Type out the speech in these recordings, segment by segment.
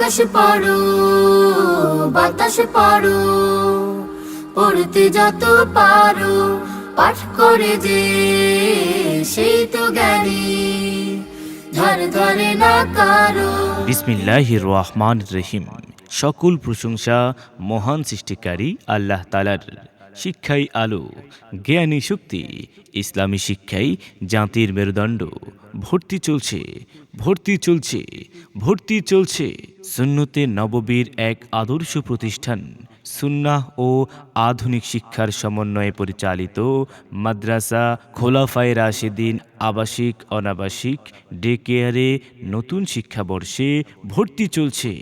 আকাশ পড়ো, বাতাস পড়ো, পড়তে যত পারো, পাঠ করে যে সেই তো জ্ঞানী। বিসমিল্লাহির রহমান রহিম। সকল প্রশংসা মহান সৃষ্টিকারী আল্লাহ তালার শিক্ষাই আলো, জ্ঞানী শক্তি, ইসলামী শিক্ষাই জাতির মেরুদণ্ড। ভর্তি চলছে ভর্তি চলছে ভর্তি চলছে সুন্নতে নববীর এক আদর্শ প্রতিষ্ঠান, সুন্নাহ ও আধুনিক শিক্ষার সমন্বয়ে পরিচালিত মাদ্রাসা খোলাফায় রাশেদিন আবাসিক, অনাবাসিক, ডে কেয়ারে নতুন শিক্ষাবর্ষে ভর্তি চলছে।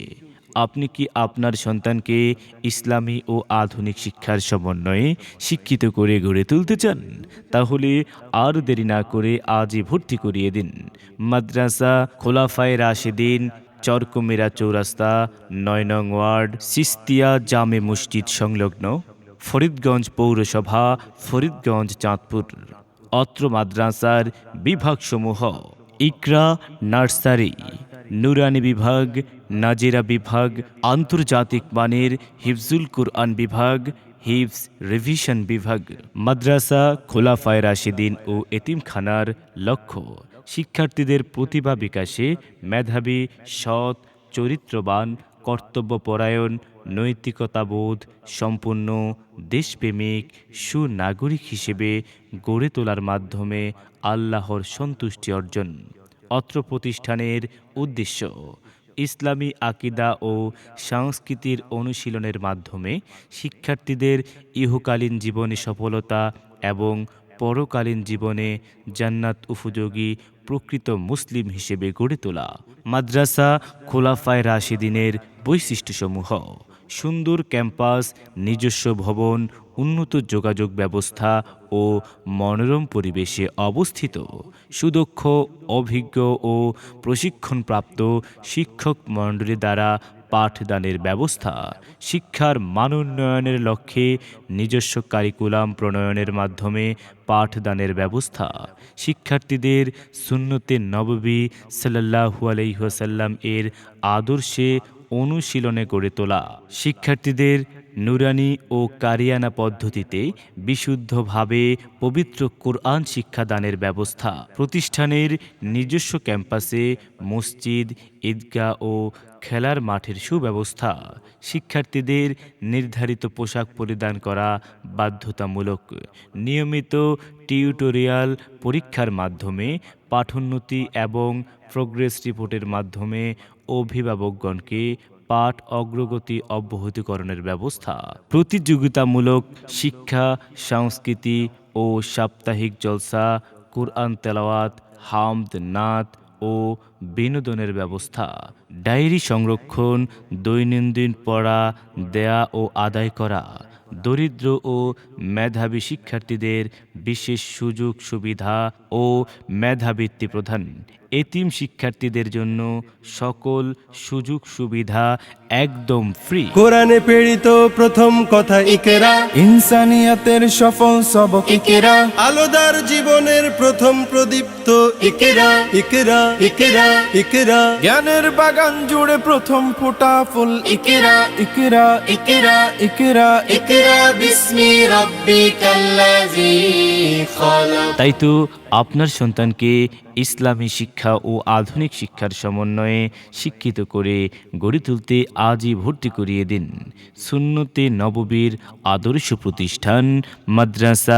আপনি কি আপনার সন্তানকে ইসলামী ও আধুনিক শিক্ষার সমন্বয়ে শিক্ষিত করে গড়ে তুলতে চান? তাহলে আর দেরি না করে আজই ভর্তি করিয়ে দিন। মাদ্রাসা খোলাফায় রাশেদিন, চরকুমেরা চৌরাস্তা নয় নং ওয়ার্ড, সিস্তিয়া জামে মসজিদ সংলগ্ন ফরিদগঞ্জ পৌরসভা, ফরিদগঞ্জ, চাঁদপুর। অত্র মাদ্রাসার বিভাগসমূহ, ইকরা, নার্সারি। নুরানি বিভাগ, নাজিরা বিভাগ, আন্তর্জাতিক মানের হিফজুল কুরআন বিভাগ, হিফজ রিভিশন বিভাগ। মাদ্রাসা খোলাফায় রাশিদিন ও এতিমখানার লক্ষ্য, শিক্ষার্থীদের প্রতিভা বিকাশে মেধাবী, সৎ, চরিত্রবান, কর্তব্যপরায়ণ, নৈতিকতাবোধ সম্পন্ন দেশপ্রেমিক, সুনাগরিক হিসেবে গড়ে তোলার মাধ্যমে আল্লাহর সন্তুষ্টি অর্জন। অত্র প্রতিষ্ঠানের উদ্দেশ্য, ইসলামী আকিদা ও সংস্কৃতির অনুশীলনের মাধ্যমে শিক্ষার্থীদের ইহকালীন জীবনে সফলতা এবং পরকালীন জীবনে জান্নাত উপযোগী প্রকৃত মুসলিম হিসেবে গড়ে তোলা। মাদ্রাসা খোলাফায় রাশিদিনের বৈশিষ্ট্যসমূহ, সুন্দর ক্যাম্পাস, নিজস্ব ভবন উন্নত যোগাযোগ ব্যবস্থা ও মনোরম পরিবেশে অবস্থিত। সুদক্ষ, অভিজ্ঞ ও প্রশিক্ষণপ্রাপ্ত শিক্ষক মণ্ডলী দ্বারা পাঠদানের ব্যবস্থা। শিক্ষার মানোন্নয়নের লক্ষ্যে নিজস্ব কারিকুলাম প্রণয়নের মাধ্যমে পাঠদানের ব্যবস্থা। শিক্ষার্থীদের সুন্নতে নববী সাল্লাহু আলাইহাসাল্লাম এর আদর্শে অনুশীলনে গড়ে তোলা। শিক্ষার্থীদের নুরানি ও কারিয়ানা পদ্ধতিতে বিশুদ্ধভাবে পবিত্র কোরআন শিক্ষাদানের ব্যবস্থা। প্রতিষ্ঠানের নিজস্ব ক্যাম্পাসে মসজিদ, ঈদগাহ ও খেলার মাঠের সুব্যবস্থা। শিক্ষার্থীদের নির্ধারিত পোশাক পরিধান করা বাধ্যতামূলক। নিয়মিত টিউটোরিয়াল পরীক্ষার মাধ্যমে পাঠোন্নতি এবং প্রোগ্রেস রিপোর্টের মাধ্যমে অভিভাবকগণকে পাঠ অগ্রগতি অব্যাহতিকরণের ব্যবস্থা। প্রতিযোগিতামূলক শিক্ষা, সংস্কৃতি ও সাপ্তাহিক জলসা, কোরআন তেলাওয়াত, হামদ, নাত ও বিনোদনের ব্যবস্থা। ডায়েরি সংরক্ষণ, দৈনন্দিন পড়া, দেয়া ও আদায় করা। দরিদ্র ও মেধাবী শিক্ষার্থীদের বিশেষ সুযোগ সুবিধা ও মেধাবৃত্তি প্রদান। এতিম শিক্ষার্থীদের জন্য সকল সুযোগ সুবিধা একদম ফ্রি কোরআনে প্রেরিত প্রথম কথা ইকেরা। ইনসানিয়াতের সফল সবক ইকেরা। আলোদার জীবনের প্রথম প্রদীপ্ত ইকেরা। ইকেরা ইকেরা ইকেরা। জ্ঞানের বাগান জুড়ে প্রথম ফোটা ফুল ইকেরা। ইকেরা ইকেরা ইকেরা ইকেরা। বিস্মি রাব্বিকাল্লাযী খালাক। তাই তো আপনার সন্তানকে ইসলামী শিক্ষা ও আধুনিক শিক্ষার সমন্বয়ে শিক্ষিত করে গড়ে তুলতে আজই ভর্তি করিয়ে দিন সুন্নতে নববীর আদর্শ প্রতিষ্ঠান মাদ্রাসা